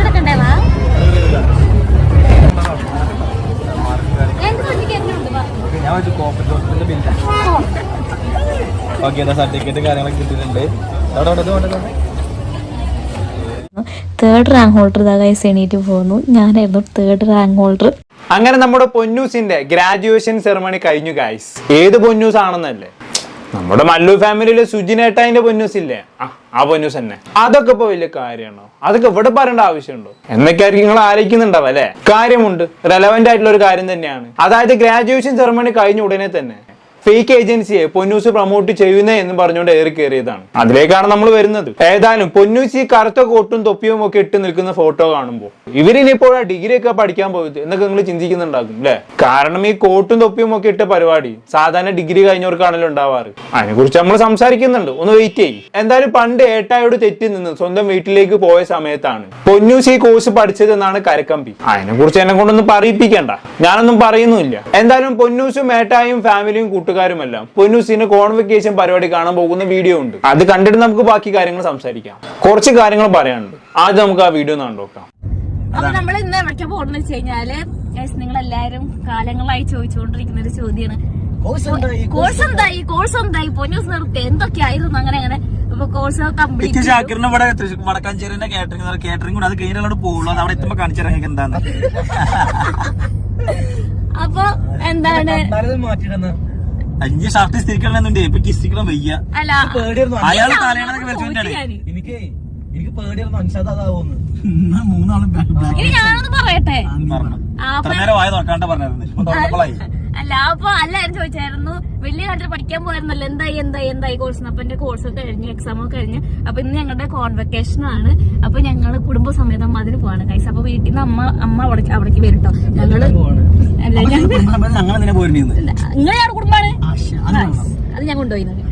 എടുക്കണ്ടേ വാ ഞാൻ അവിടെ അവിടെ തേർഡ് റാങ്ക് ഹോൾഡർ ഇതാ സെണീറ്റ് പോകുന്നു. ഞാനായിരുന്നു തേർഡ് റാങ്ക് ഹോൾഡർ അങ്ങനെ നമ്മുടെ പൊന്നൂസിന്റെ ഗ്രാജുവേഷൻ സെറമണി കഴിഞ്ഞു ഗായ്സ് ഏത് പൊന്നൂസ് ആണെന്നല്ലേ നമ്മുടെ മല്ലു ഫാമിലിയിലെ സുജിനേട്ടായിന്റെ പൊന്നൂസ് ഇല്ലേ? ആ പൊന്നൂസ് തന്നെ. അതൊക്കെ ഇപ്പൊ വലിയ കാര്യമാണോ? അതൊക്കെ ഇവിടെ പറയേണ്ട ആവശ്യമുണ്ടോ? എന്നൊക്കെയായിരിക്കും നിങ്ങൾ ആലോചിക്കുന്നുണ്ടാവും അല്ലെ? കാര്യമുണ്ട്. റെലവെന്റ് ആയിട്ടുള്ള ഒരു കാര്യം തന്നെയാണ്. അതായത് ഗ്രാജുവേഷൻ സെറമണി കഴിഞ്ഞ ഉടനെ തന്നെ. ഫേക്ക് ഏജൻസിയെ പൊന്നൂസ് പ്രൊമോട്ട് ചെയ്യുന്നേ എന്ന് പറഞ്ഞുകൊണ്ട് ഏറി കയറിയതാണ് അതിലേക്കാണ് നമ്മൾ വരുന്നത്. ഏതായാലും പൊന്നൂസ് ഈ കറുത്ത കോട്ടും തൊപ്പിയും ഒക്കെ ഇട്ട് നിൽക്കുന്ന ഫോട്ടോ കാണുമ്പോൾ ഇവരിനിപ്പോൾ ഡിഗ്രി ഒക്കെ പഠിക്കാൻ പോയത് എന്നൊക്കെ നിങ്ങൾ ചിന്തിക്കുന്നുണ്ടാകും അല്ലെ കാരണം ഈ കോട്ടും തൊപ്പിയും ഒക്കെ ഇട്ട പരിപാടി സാധാരണ ഡിഗ്രി കഴിഞ്ഞവർക്കാണല്ലോ ഉണ്ടാവാറ്. അതിനെ കുറിച്ച് നമ്മൾ സംസാരിക്കുന്നുണ്ട്. ഒന്ന് വെയിറ്റ് ചെയ്യും. എന്തായാലും പണ്ട് ഏട്ടായോട് തെറ്റി നിന്ന് സ്വന്തം വീട്ടിലേക്ക് പോയ സമയത്താണ് പൊന്നൂസ് ഈ കോഴ്സ് പഠിച്ചതെന്നാണ് കരക്കമ്പി. അതിനെ കുറിച്ച് എന്നെ കൊണ്ടൊന്നും പറയിപ്പിക്കണ്ട. ഞാനൊന്നും പറയുന്നുമില്ല. എന്തായാലും പൊന്നൂസും ഏട്ടായും ഫാമിലിയും കൂട്ടുകാരുമെല്ലാം. പൊന്നൂസിന്റെ കോൺവെക്കേഷൻ പരിപാടി കാണാൻ പോകുന്ന വീഡിയോ ഉണ്ട്. അത് കണ്ടിട്ട് നമുക്ക് ബാക്കി കാര്യങ്ങൾ സംസാരിക്കാം. കുറച്ച് കാര്യങ്ങൾ പറയാനുണ്ട്. ആദ്യം നമുക്ക് ആ വീഡിയോ ഒന്ന് കണ്ടോക്കാം അപ്പൊ നമ്മൾ ഇന്ന് എവിടേക്ക് പോകുന്നത് വെച്ച് കഴിഞ്ഞാൽ നിങ്ങൾ എല്ലാരും കാലങ്ങളായി ചോദിച്ചുകൊണ്ടിരിക്കുന്ന ഒരു ചോദ്യമാണ് കോഴ്സ് എന്തായി? കോഴ്സ് എന്തായി? പൊന്നൂസ് നിർത്തി. എന്തൊക്കെയായിരുന്നു അങ്ങനെ അങ്ങനെ? എനിക്ക് ഷാക്കിറിന് ഇവിടെ തൃശ്ശൂർ വടക്കാഞ്ചേരിന്റെ കേറ്ററിംഗ് കേറ്ററിംഗ് കൂടെ അത് കഴിഞ്ഞാൽ പോകുള്ളൂ അത് അവിടെ എത്തുമ്പോ കാണിച്ചു തരാൻ എന്താണ് അപ്പൊ എന്താണ്? അഞ്ച് ഷർട്ട് സ്ഥിരിക്കണമെന്നുണ്ട് ഇപ്പൊ കിസ്തിക്കണം വയ്യ. അല്ല അയാൾ. എനിക്ക് എനിക്ക് പേടിയായിരുന്നു അൻഷാദാവുന്നു മൂന്നാളും ഇനി ഞാനൊന്ന് പറയട്ടെ? വായ തുറക്കാണ്ട പറഞ്ഞായിരുന്നു. അല്ല അപ്പൊ അല്ലായിരുന്നു ചോദിച്ചായിരുന്നു. വലിയ കാര്യത്തിൽ പഠിക്കാൻ പോയിരുന്നല്ലോ. എന്തായി എന്തായി എന്തായി കോഴ്സ് അപ്പൊ എന്റെ കോഴ്സ് ഒക്കെ കഴിഞ്ഞു എക്സാം ഒക്കെ കഴിഞ്ഞു. അപ്പൊ ഇന്ന് ഞങ്ങളുടെ കോൺവെക്കേഷൻ ആണ്. അപ്പൊ ഞങ്ങൾ കുടുംബസമേതം അതിന് പോവാണ്. കൈസ് അപ്പൊ വീട്ടിൽ നിന്ന് അമ്മ അമ്മ അവിടേക്ക് അവിടേക്ക് വരും ട്ടോ. ഞങ്ങൾ അല്ല ഞങ്ങൾ കുടുംബമാണ് പോയിരുന്നത് നിങ്ങളെ കുടുംബാണ് അത് ഞാൻ കൊണ്ടുപോയിരുന്നത്.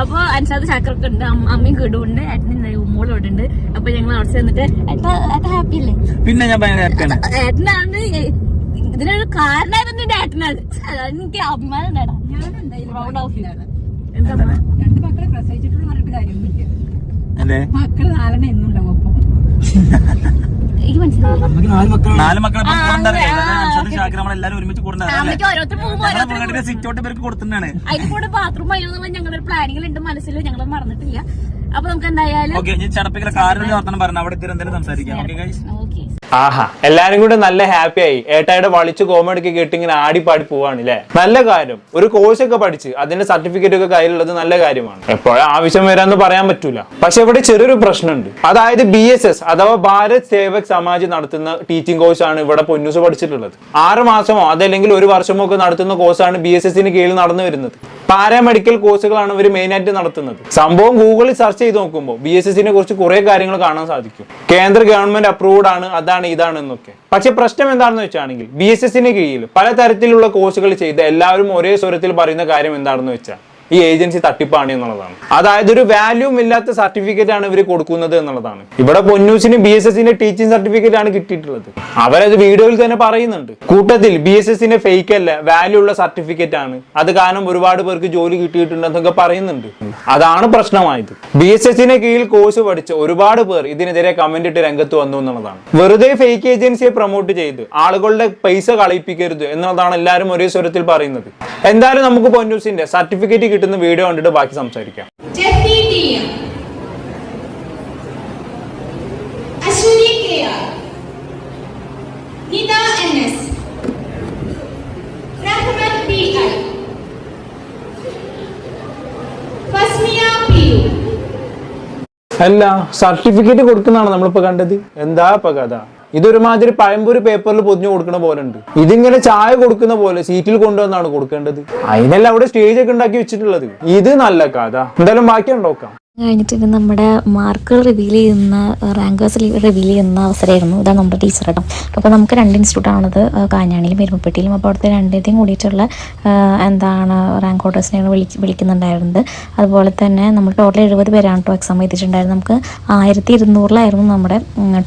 അപ്പൊ അനുസാദ് ചാക്കറൊക്കെ ഉണ്ട് അമ്മയും കിടുണ്ട് ഏട്ടനും ഉമ്മോളും ഇവിടെ ഉണ്ട്. അപ്പൊ ഞങ്ങൾ അവിടെ ചെന്നിട്ട് ഏട്ടാ ഏട്ടാ ഹാപ്പി അല്ലേ? പിന്നെ ഞാൻ ഏട്ടനാണ് ഇതിനൊരു കാരണമായിരുന്നു എന്റെ ഏട്ടനാണ്. എനിക്ക് അഭിമാനം ഉണ്ടാടാ പ്രൗഡ് ഓഫ് യു എന്താ രണ്ട് മക്കളെ പ്രസവിച്ചിട്ടുള്ള പറഞ്ഞിട്ട് കാര്യമൊന്നുമില്ല. അല്ലേ മക്കൾ നാലെണ്ണം എന്നുണ്ടാവും ഒപ്പം എനിക്ക് മനസ്സിലായി നാല് മക്കളെ ഷാക്കിർ നമ്മളെല്ലാരും ഒരുമിച്ച് കൂടുന്നതാണ് അമ്മയ്ക്ക് ഓരോരുത്തർ പോകുമ്പോ ഓരോരുത്തർ സിറ്റ് ഔട്ട് പേർക്ക് കൊടുത്തിട്ടാണ് അതിന്റെ കൂടെ ബാത്റൂം ഞങ്ങളുടെ പ്ലാനിങ്ങിൽ ഉണ്ട് മനസ്സിൽ ഞങ്ങൾ മറന്നിട്ടില്ല. അപ്പൊ നമുക്ക് എന്തായാലും ഓക്കെ ഞാൻ ചടപ്പിക്കല കാറിന്റെ വർത്തനം പറഞ്ഞു അവിടെ എന്തെങ്കിലും സംസാരിക്കാം. ഓക്കെ. ആഹാ. എല്ലാരും കൂടെ നല്ല ഹാപ്പി ആയി. ഏട്ടായുടെ വളിച്ച് കോമഡിക്ക് കേട്ട് ഇങ്ങനെ ആടി പാടി പോവാണ് അല്ലേ നല്ല കാര്യം. ഒരു കോഴ്സ് ഒക്കെ പഠിച്ച് അതിന്റെ സർട്ടിഫിക്കറ്റ് ഒക്കെ കയ്യിലുള്ളത് നല്ല കാര്യമാണ്. എപ്പോഴും ആവശ്യം വരാന്ന് പറയാൻ പറ്റൂല. പക്ഷെ ഇവിടെ ചെറിയൊരു പ്രശ്നമുണ്ട്. അതായത് ബി എസ് എസ് അഥവാ ഭാരത് സേവക് സമാജ് നടത്തുന്ന ടീച്ചിങ് കോഴ്സ് ആണ് ഇവിടെ പൊന്നൂസ് പഠിച്ചിട്ടുള്ളത്. ആറ് മാസമോ അതല്ലെങ്കിൽ ഒരു വർഷമോ ഒക്കെ നടത്തുന്ന കോഴ്സാണ് ബി എസ് എസിന് കീഴിൽ നടന്നു വരുന്നത്. പാരാമെഡിക്കൽ കോഴ്സുകളാണ് ഇവർ മെയിൻ ആയിട്ട് നടത്തുന്നത്. സംഭവം ഗൂഗിളിൽ സെർച്ച് ചെയ്ത് നോക്കുമ്പോൾ ബി എസ് എസിനെ കുറിച്ച് കുറെ കാര്യങ്ങൾ കാണാൻ സാധിക്കും. കേന്ദ്ര ഗവൺമെന്റ് അപ്രൂവ്ഡ് ആണ് അതാണ് ഇതാണ് എന്നൊക്കെ പക്ഷെ പ്രശ്നം എന്താണെന്ന് വെച്ചാണെങ്കിൽ ബി എസ് എസിന് കീഴിൽ പലതരത്തിലുള്ള കോഴ്സുകൾ ചെയ്ത് എല്ലാവരും ഒരേ സ്വരത്തിൽ പറയുന്ന കാര്യം എന്താണെന്ന് വെച്ചാൽ ഈ ഏജൻസി തട്ടിപ്പാണ് എന്നുള്ളതാണ്. അതായത് ഒരു വാല്യൂം ഇല്ലാത്ത സർട്ടിഫിക്കറ്റ് ആണ് ഇവർ കൊടുക്കുന്നത് എന്നുള്ളതാണ്. ഇവിടെ പൊന്നൂസിന് ബി എസ് എസിന്റെ ടീച്ചിങ് സർട്ടിഫിക്കറ്റ് ആണ് കിട്ടിയിട്ടുള്ളത്. അവരത് വീഡിയോയിൽ തന്നെ പറയുന്നുണ്ട്. കൂട്ടത്തിൽ ബി എസ് എസിന്റെ ഫേക്ക് അല്ല വാല്യൂ ഉള്ള സർട്ടിഫിക്കറ്റ് ആണ്. അത് കാരണം ഒരുപാട് പേർക്ക് ജോലി കിട്ടിയിട്ടുണ്ടെന്നൊക്കെ പറയുന്നുണ്ട്. അതാണ് പ്രശ്നമായത്. ബി എസ് എസിന്റെ കീഴിൽ കോഴ്സ് പഠിച്ച ഒരുപാട് പേർ ഇതിനെതിരെ കമന്റ് ഇട്ട് രംഗത്ത് വന്നു എന്നുള്ളതാണ്. വെറുതെ ഫേക്ക് ഏജൻസിയെ പ്രൊമോട്ട് ചെയ്ത് ആളുകളുടെ പൈസ കളിപ്പിക്കരുത് എന്നുള്ളതാണ് എല്ലാവരും ഒരേ സ്വരത്തിൽ പറയുന്നത്. എന്തായാലും നമുക്ക് പൊന്നൂസിന്റെ സർട്ടിഫിക്കറ്റ് കിട്ടുന്ന വീഡിയോ കണ്ടിട്ട് ബാക്കി സംസാരിക്കാം. അല്ല സർട്ടിഫിക്കറ്റ് കൊടുക്കുന്നതാണ് നമ്മളിപ്പോ കണ്ടത്? എന്താ ഇപ്പൊ കഥ? ഇതൊരുമാതിരി പഴമ്പൊരു പേപ്പറിൽ പൊതിഞ്ഞു കൊടുക്കുന്ന പോലെ ഉണ്ട്. ഇതിങ്ങനെ ചായ കൊടുക്കുന്ന പോലെ സീറ്റിൽ കൊണ്ടുവന്നാണ് കൊടുക്കേണ്ടത്. അതിനല്ല അവിടെ സ്റ്റേജ് ഒക്കെ ഉണ്ടാക്കി വെച്ചിട്ടുള്ളത്. ഇത് നല്ല കഥ. എന്തായാലും ബാക്കി ഉണ്ടോക്കാം കഴിഞ്ഞിട്ട് നമ്മുടെ മാർക്കുകൾ റിവീൽ ചെയ്യുന്ന റാങ്കേഴ്സ് റിവീൽ ചെയ്യുന്ന അവസരമായിരുന്നു. ഇതാണ് നമ്മുടെ ടീച്ചർ കേട്ടോ അപ്പോൾ നമുക്ക് രണ്ട് ഇൻസ്റ്റിറ്റ്യൂട്ടാണത് കാഞ്ഞാണിയിലും പെരുമപ്പെട്ടിയിലും. അപ്പോൾ അവിടുത്തെ രണ്ടേതും കൂടിയിട്ടുള്ള എന്താണ് റാങ്ക് ഹോൾഡേഴ്സിനെയാണ് വിളി വിളിക്കുന്നുണ്ടായിരുന്നത്. അതുപോലെ തന്നെ നമ്മൾ ടോട്ടൽ എഴുപത് പേരാണ് കേട്ടോ എക്സാം എഴുതിയിട്ടുണ്ടായിരുന്നത്. നമുക്ക് ആയിരത്തി ഇരുന്നൂറിലായിരുന്നു നമ്മുടെ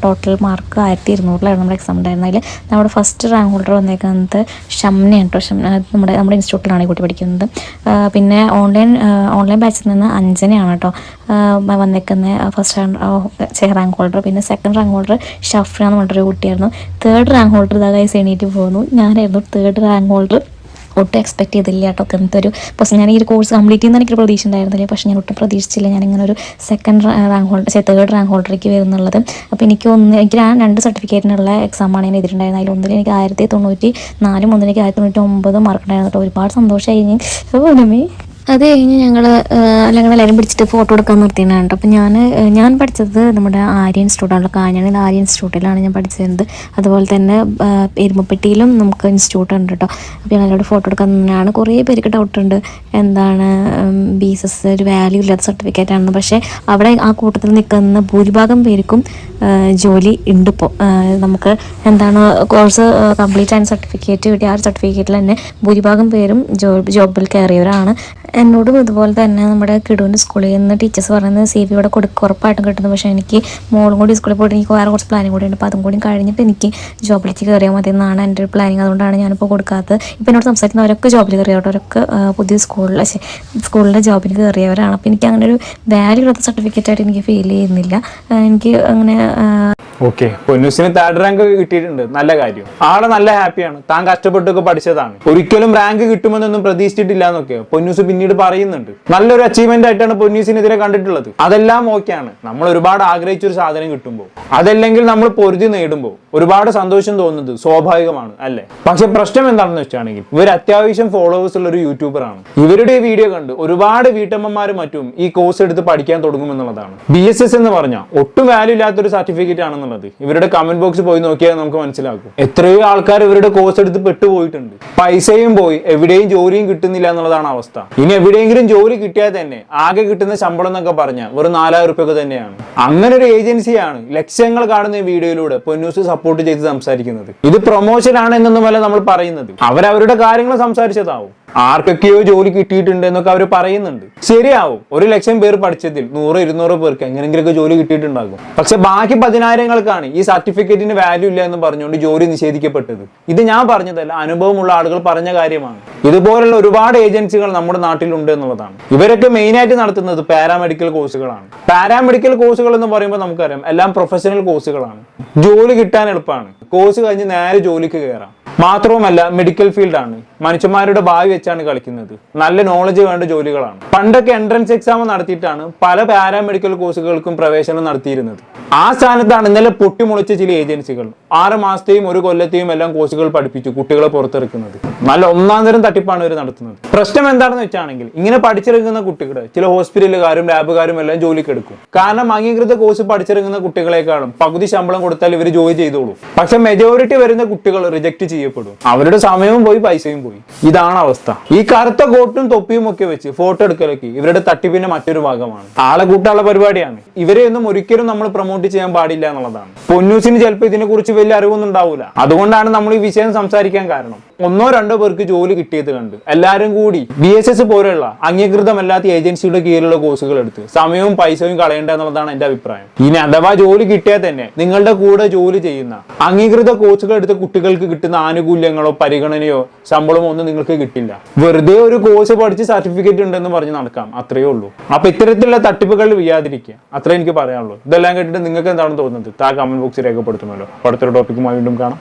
ടോട്ടൽ മാർക്ക് ആയിരത്തി ഇരുന്നൂറിലായിരുന്നു നമ്മുടെ എക്സാം ഉണ്ടായിരുന്നത്. അതിൽ നമ്മുടെ ഫസ്റ്റ് റാങ്ക് ഹോൾഡർ വന്നേക്കുന്നത് ഷംനയാണ് കേട്ടോ ഷംന നമ്മുടെ നമ്മുടെ ഇൻസ്റ്റിറ്റ്യൂട്ടിലാണ് ഈ കുട്ടി പഠിക്കുന്നത്. പിന്നെ ഓൺലൈൻ ഓൺലൈൻ ബാച്ചിൽ നിന്ന് അഞ്ജനയാണ് കേട്ടോ വന്നേക്കുന്ന ഫസ്റ്റ് റാങ്ക് ഹോൾഡർ പിന്നെ സെക്കൻഡ് റാങ്ക് ഹോൾഡർ ഷഫ്ര എന്ന് പറഞ്ഞൊരു കുട്ടിയായിരുന്നു. തേർഡ് റാങ്ക് ഹോൾഡർ ഇതാ കൈസ് എണീറ്റ് പോകുന്നു. ഞാനായിരുന്നു തേർഡ് റാങ്ക് ഹോൾഡർ ഒട്ടും എക്സ്പെക്ട് ചെയ്തില്ല കേട്ടോ. അങ്ങനത്തെ ഒരു പക്ഷേ ഞാൻ ഈ ഒരു കോഴ്സ് കംപ്ലീറ്റ് ചെയ്യുന്ന എനിക്കൊരു പ്രതീക്ഷ ഉണ്ടായിരുന്നില്ല പക്ഷേ ഞാൻ ഒട്ടും പ്രതീക്ഷിച്ചില്ല. ഞാൻ ഇങ്ങനെ ഒരു second rank holder third rank ഹോൾഡറേക്ക് വരുന്നുള്ളത്. അപ്പോൾ എനിക്ക് ഒന്ന് എനിക്ക് ആ രണ്ട് സർട്ടിഫിക്കറ്റിനുള്ള എക്സാമാണ് ഞാൻ എതിരുണ്ടായിരുന്നത് അതിൽ ഒന്നിൽ എനിക്ക് ആയിരത്തി തൊണ്ണൂറ്റി നാലും ഒന്നിലേക്ക് ആയിരത്തി തൊണ്ണൂറ്റി ഒമ്പത് മാർക്ക് ഉണ്ടായിരുന്നു കേട്ടോ. ഒരുപാട് സന്തോഷമായി അത് കഴിഞ്ഞ് ഞങ്ങൾ അല്ലെങ്കിൽ എല്ലാവരും പിടിച്ചിട്ട് ഫോട്ടോ എടുക്കാൻ നിർത്തിയാണ് കേട്ടോ അപ്പോൾ ഞാൻ ഞാൻ പഠിച്ചത് നമ്മുടെ ആര്യ ഇൻസ്റ്റിറ്റ്യൂട്ടാണ് കാഞ്ഞാണിയിൽ ആര്യ ഇൻസ്റ്റിറ്റ്യൂട്ടിലാണ് ഞാൻ പഠിച്ചിരുന്നത്. അതുപോലെ തന്നെ എരുമപ്പെട്ടിയിലും നമുക്ക് ഇൻസ്റ്റിറ്റ്യൂട്ട് ഉണ്ട് കേട്ടോ അപ്പോൾ എല്ലാവരും ഫോട്ടോ എടുക്കാൻ തന്നെയാണ് കുറേ പേർക്ക് ഡൗട്ടുണ്ട് എന്താണ് ബി എസ് എസ് ഒരു വാല്യൂ ഇല്ലാത്ത സർട്ടിഫിക്കറ്റ് ആണെന്ന്. പക്ഷേ അവിടെ ആ കൂട്ടത്തിൽ നിൽക്കുന്ന ഭൂരിഭാഗം പേർക്കും ജോലി ഉണ്ട് ഇപ്പോൾ നമുക്ക് എന്താണ് കോഴ്സ് കംപ്ലീറ്റ് ആയ സർട്ടിഫിക്കറ്റ് കിട്ടിയ ആ സർട്ടിഫിക്കറ്റിൽ തന്നെ ഭൂരിഭാഗം പേരും ജോബ് ജോബിൽ കയറിയവരാണ്. എന്നോടും ഇതുപോലെ തന്നെ നമ്മുടെ കിടുവിന്റെ സ്കൂളിൽ നിന്ന് ടീച്ചേഴ്സ് പറയുന്നത് സി വി ഇവിടെ കൊടുക്കുക ഉറപ്പായിട്ടും കിട്ടുന്നു. പക്ഷേ എനിക്ക് മോളും കൂടി സ്കൂളിൽ പോയിട്ട് എനിക്ക് വേറെ കുറച്ച് പ്ലാനിങ് കൂടി ഉണ്ട്. അപ്പോൾ അതും കൂടി കഴിഞ്ഞിട്ട് എനിക്ക് ജോബിലേക്ക് കയറിയാൽ മതി എന്നാണ് എന്റെ ഒരു പ്ലാനിങ് അതുകൊണ്ടാണ് ഞാനിപ്പോൾ കൊടുക്കാത്തത്. ഇപ്പോൾ എന്നോട് സംസാരിക്കുന്നവരൊക്കെ ജോബിൽ കയറിയവരൊക്കെ പുതിയ സ്കൂളിലെ സ്കൂളിലെ ജോബിന് കയറിയവരാണ്. അപ്പോൾ എനിക്ക് അങ്ങനെ ഒരു വാല്യൂ ഇല്ലാത്ത സർട്ടിഫിക്കറ്റായിട്ട് എനിക്ക് ഫീൽ ചെയ്യുന്നില്ല. എനിക്ക് അങ്ങനെ ഓക്കെ പൊന്നൂസിന് തേർഡ് റാങ്ക് കിട്ടിയിട്ടുണ്ട്. നല്ല കാര്യം. ആളെ നല്ല ഹാപ്പിയാണ്. താൻ കഷ്ടപ്പെട്ടൊക്കെ പഠിച്ചതാണ്. ഒരിക്കലും റാങ്ക് കിട്ടുമെന്നൊന്നും പ്രതീക്ഷിച്ചിട്ടില്ല എന്നൊക്കെ പൊന്നൂസ് പിന്നീട് പറയുന്നുണ്ട്. നല്ലൊരു അച്ചീവ്മെന്റ് ആയിട്ടാണ് പൊന്നൂസിനെതിരെ കണ്ടിട്ടുള്ളത്. അതെല്ലാം ഓക്കെയാണ് നമ്മൾ ഒരുപാട് ആഗ്രഹിച്ച ഒരു സാധനം കിട്ടുമ്പോൾ. അതല്ലെങ്കിൽ നമ്മൾ പൊരുതി നേടുമ്പോൾ. ഒരുപാട് സന്തോഷം തോന്നുന്നത് സ്വാഭാവികമാണ് അല്ലേ? പക്ഷെ പ്രശ്നം എന്താണെന്ന് വെച്ചാണെങ്കിൽ ഇവർ അത്യാവശ്യം ഫോളോവേഴ്സ് ഉള്ള ഒരു യൂട്യൂബർ ആണ്. ഇവരുടെ വീഡിയോ കണ്ട് ഒരുപാട് വീട്ടമ്മമാരും മറ്റും ഈ കോഴ്സ് എടുത്ത് പഠിക്കാൻ തുടങ്ങുമെന്നുള്ളതാണ്. ബി എസ് എസ് എന്ന് പറഞ്ഞാൽ ഒട്ടും വാല്യൂ ഇല്ലാത്തൊരു സർട്ടിഫിക്കറ്റ് ആണെന്നുള്ളത് ഇവരുടെ കമന്റ് ബോക്സ് പോയി നോക്കിയാൽ നമുക്ക് മനസ്സിലാക്കും. എത്രയോ ആൾക്കാർ ഇവരുടെ കോഴ്സ് എടുത്ത് പെട്ടുപോയിട്ടുണ്ട്. പൈസയും പോയി എവിടെയും ജോലിയും കിട്ടുന്നില്ല എന്നുള്ളതാണ് അവസ്ഥ. ഇനി എവിടെയെങ്കിലും ജോലി കിട്ടിയാൽ തന്നെ ആകെ കിട്ടുന്ന ശമ്പളം എന്നൊക്കെ പറഞ്ഞാൽ വെറും നാലായിരം റുപ്യൊക്കെ തന്നെയാണ്. അങ്ങനെ ഒരു ഏജൻസിയാണ് ലക്ഷ്യങ്ങൾ കാണുന്ന ഈ വീഡിയോയിലൂടെ പൊന്നൂസ് സപ്പോർട്ട് ചെയ്ത് സംസാരിക്കുന്നത്. ഇത് പ്രൊമോഷൻ ആണ് എന്നൊന്നുമല്ല നമ്മൾ പറയുന്നത്. അവരവരുടെ കാര്യങ്ങൾ സംസാരിച്ചതാവും. ആർക്കൊക്കെയോ ജോലി കിട്ടിയിട്ടുണ്ട് എന്നൊക്കെ അവർ പറയുന്നുണ്ട്. ശരിയാവും. ഒരു ലക്ഷം പേർ പഠിച്ചതിൽ നൂറ് ഇരുന്നൂറ് പേർക്ക് എങ്ങനെങ്കിലൊക്കെ ജോലി കിട്ടിയിട്ടുണ്ടാകും. പക്ഷെ ബാക്കി പതിനായിരങ്ങൾക്കാണ് ഈ സർട്ടിഫിക്കറ്റിന് വാല്യൂ ഇല്ല എന്ന് പറഞ്ഞുകൊണ്ട് ജോലി നിഷേധിക്കപ്പെട്ടത്. ഇത് ഞാൻ പറഞ്ഞതല്ല അനുഭവമുള്ള ആളുകൾ പറഞ്ഞ കാര്യമാണ്. ഇതുപോലുള്ള ഒരുപാട് ഏജൻസികൾ നമ്മുടെ നാട്ടിലുണ്ട് എന്നുള്ളതാണ്. ഇവരൊക്കെ മെയിൻ ആയിട്ട് നടത്തുന്നത് പാരാമെഡിക്കൽ കോഴ്സുകളാണ് പാരാമെഡിക്കൽ കോഴ്സുകൾ എന്ന് പറയുമ്പോൾ നമുക്കറിയാം എല്ലാം പ്രൊഫഷണൽ കോഴ്സുകളാണ് ജോലി കിട്ടാൻ എളുപ്പമാണ്. കോഴ്സ് കഴിഞ്ഞ് നേരെ ജോലിക്ക് കയറാം മാത്രവുമല്ല മെഡിക്കൽ ഫീൽഡാണ് മനുഷ്യന്മാരുടെ ഭാവി വെച്ചാണ് കളിക്കുന്നത്. നല്ല നോളജ് വേണ്ട ജോലികളാണ്. പണ്ടൊക്കെ എൻട്രൻസ് എക്സാം നടത്തിയിട്ടാണ് പല പാരാമെഡിക്കൽ കോഴ്സുകൾക്കും പ്രവേശനം നടത്തിയിരുന്നത്. ആ സ്ഥാനത്താണ് ഇന്നലെ പൊട്ടിമുളച്ച ചില ഏജൻസികൾ ആറ് മാസത്തെയും ഒരു കൊല്ലത്തെയും എല്ലാം കോഴ്സുകൾ പഠിപ്പിച്ചു കുട്ടികളെ പുറത്തിറക്കുന്നത്. നല്ല ഒന്നാം തരം തട്ടിപ്പാണ് ഇവർ നടത്തുന്നത്. പ്രശ്നം എന്താണെന്ന് വെച്ചാണെങ്കിൽ ഇങ്ങനെ പഠിച്ചിറങ്ങുന്ന കുട്ടികൾ ചില ഹോസ്പിറ്റലുകാരും ലാബുകാരും എല്ലാം ജോലിക്ക് എടുക്കും കാരണം അംഗീകൃത കോഴ്സ് പഠിച്ചിറങ്ങുന്ന കുട്ടികളെക്കാളും പകുതി ശമ്പളം കൊടുത്താൽ ഇവർ ജോലി ചെയ്തോളൂ. പക്ഷെ മെജോറിറ്റി വരുന്ന കുട്ടികൾ റിജക്ട് ചെയ്യപ്പെടും. അവരുടെ സമയവും പോയി പൈസയും പോയി. ഇതാണ് അവസ്ഥ. ഈ കറുത്ത കോട്ടും തൊപ്പിയും ഒക്കെ വെച്ച് ഫോട്ടോ എടുക്കലൊക്കെ ഇവരുടെ തട്ടിപ്പിന്റെ മറ്റൊരു ഭാഗമാണ്. ആളെ കൂട്ടാനുള്ള പരിപാടിയാണ്. ഇവരെ ഒന്നും ഒരിക്കലും നമ്മൾ പ്രൊമോട്ട് ചെയ്യാൻ പാടില്ല എന്നുള്ളതാണ്. പൊന്നൂസിന് ചിലപ്പോൾ ഇതിനെ കുറിച്ച് വലിയ അറിവൊന്നും ഉണ്ടാവില്ല അതുകൊണ്ടാണ് നമ്മൾ ഈ വിഷയം സംസാരിക്കാൻ കാരണം. ഒന്നോ രണ്ടോ പേർക്ക് ജോലി കിട്ടിയത് കണ്ട് എല്ലാവരും കൂടി ബി എസ് എസ് പോലെയുള്ള അംഗീകൃതമല്ലാത്ത ഏജൻസിയുടെ കീഴിലുള്ള കോഴ്സുകൾ എടുത്ത് സമയവും പൈസയും കളയേണ്ട എന്നുള്ളതാണ് എന്റെ അഭിപ്രായം. ഇനി അഥവാ ജോലി കിട്ടിയാൽ തന്നെ നിങ്ങളുടെ കൂടെ ജോലി ചെയ്യുന്ന അംഗീകൃത കോഴ്സുകൾ എടുത്ത കുട്ടികൾക്ക് കിട്ടുന്ന ആനുകൂല്യങ്ങളോ പരിഗണനയോ ശമ്പളമോ ഒന്നും നിങ്ങൾക്ക് കിട്ടില്ല. വെറുതെ ഒരു കോഴ്സ് പഠിച്ച് സർട്ടിഫിക്കറ്റ് ഉണ്ടെന്ന് പറഞ്ഞ് നടക്കാം. അത്രയേ ഉള്ളൂ. അപ്പൊ ഇത്തരത്തിലുള്ള തട്ടിപ്പുകളിൽ വിയാതിരിക്കുക. അത്രേ എനിക്ക് പറയാനുള്ളൂ. ഇതെല്ലാം കേട്ടിട്ട് നിങ്ങൾക്ക് എന്താണ് തോന്നുന്നത്? താ കമന്റ് ബോക്സിൽ രേഖപ്പെടുത്തുമല്ലോ. അടുത്തൊരു ടോപ്പിക്കുമായി വീണ്ടും കാണാം.